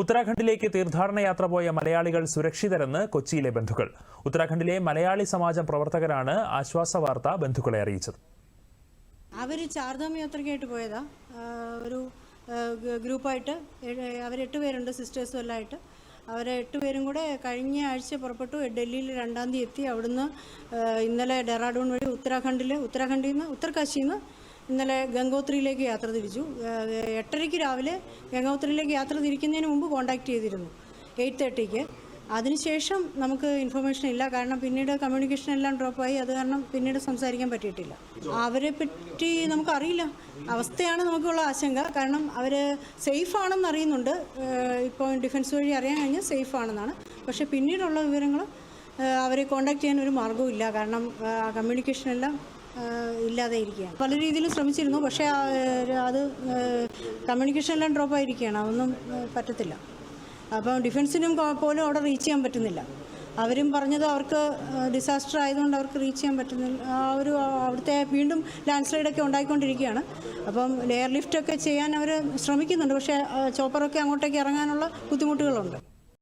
ഉത്തരാഖണ്ഡിലേക്ക് തീർത്ഥാടന യാത്ര പോയ മലയാളികൾ സുരക്ഷിതരെന്ന് കൊച്ചിയിലെ ബന്ധുക്കൾ. ഉത്തരാഖണ്ഡിലെ മലയാളി സമാജം പ്രവർത്തകരാണ് ആശ്വാസ വാർത്ത ബന്ധുക്കളെ അറിയിച്ചത്. അവർ ചാർധാം യാത്രയ്ക്കായിട്ട് പോയതാ. ഒരു ഗ്രൂപ്പായിട്ട് എട്ട് പേരുണ്ട് സിസ്റ്റേഴ്സും എല്ലാം ആയിട്ട്. അവർ എട്ട് പേരും കൂടെ കഴിഞ്ഞ ആഴ്ച പുറപ്പെട്ടു. ഡൽഹിയിൽ രണ്ടാം തീയതി എത്തി അവിടുന്ന് ഇന്നലെ ഡെറാഡൂൺ വഴി ഉത്തരാഖണ്ഡിൽ ഉത്തരാഖണ്ഡിൽ നിന്ന് ഉത്തർകാശിയിൽ നിന്ന് ഇന്നലെ ഗംഗോത്രിയിലേക്ക് യാത്ര തിരിച്ചു. എട്ടരയ്ക്ക് രാവിലെ ഗംഗോത്രിയിലേക്ക് യാത്ര തിരിക്കുന്നതിന് മുമ്പ് കോൺടാക്റ്റ് ചെയ്തിരുന്നു എയ്റ്റ് തേർട്ടിക്ക് അതിനുശേഷം നമുക്ക് ഇൻഫർമേഷൻ ഇല്ല. കാരണം പിന്നീട് കമ്മ്യൂണിക്കേഷൻ എല്ലാം ഡ്രോപ്പായി അത് കാരണം പിന്നീട് സംസാരിക്കാൻ പറ്റിയിട്ടില്ല. അവരെ പറ്റി നമുക്കറിയില്ല. അവസ്ഥയാണ് നമുക്കുള്ള ആശങ്ക. കാരണം അവർ സേഫ് ആണെന്ന് അറിയുന്നുണ്ട്. ഇപ്പോൾ ഡിഫൻസ് വഴി അറിയാൻ കഴിഞ്ഞാൽ സേഫ് ആണെന്നാണ്. പക്ഷേ പിന്നീടുള്ള വിവരങ്ങൾ അവരെ കോണ്ടാക്ട് ചെയ്യാൻ ഒരു മാർഗവും ഇല്ല. കാരണം കമ്മ്യൂണിക്കേഷൻ എല്ലാം ഇല്ലാതെ ഇരിക്കുകയാണ്. പല രീതിയിലും ശ്രമിച്ചിരുന്നു. പക്ഷേ അത് കമ്മ്യൂണിക്കേഷൻ എല്ലാം ഡ്രോപ്പ് ആയിരിക്കുകയാണ്. അതൊന്നും പറ്റത്തില്ല. അപ്പം ഡിഫൻസിനും പോലും അവിടെ റീച്ച് ചെയ്യാൻ പറ്റുന്നില്ല. അവരും പറഞ്ഞത് അവർക്ക് ഡിസാസ്റ്റർ ആയതുകൊണ്ട് അവർക്ക് റീച്ച് ചെയ്യാൻ പറ്റുന്നില്ല. ആ ഒരു അവിടുത്തെ വീണ്ടും ലാൻഡ് സ്ലൈഡൊക്കെ ഉണ്ടായിക്കൊണ്ടിരിക്കുകയാണ്. അപ്പം ലെയർ ലിഫ്റ്റൊക്കെ ചെയ്യാൻ അവർ ശ്രമിക്കുന്നുണ്ട്. പക്ഷേ ചോപ്പറൊക്കെ അങ്ങോട്ടേക്ക് ഇറങ്ങാനുള്ള ബുദ്ധിമുട്ടുകളുണ്ട്.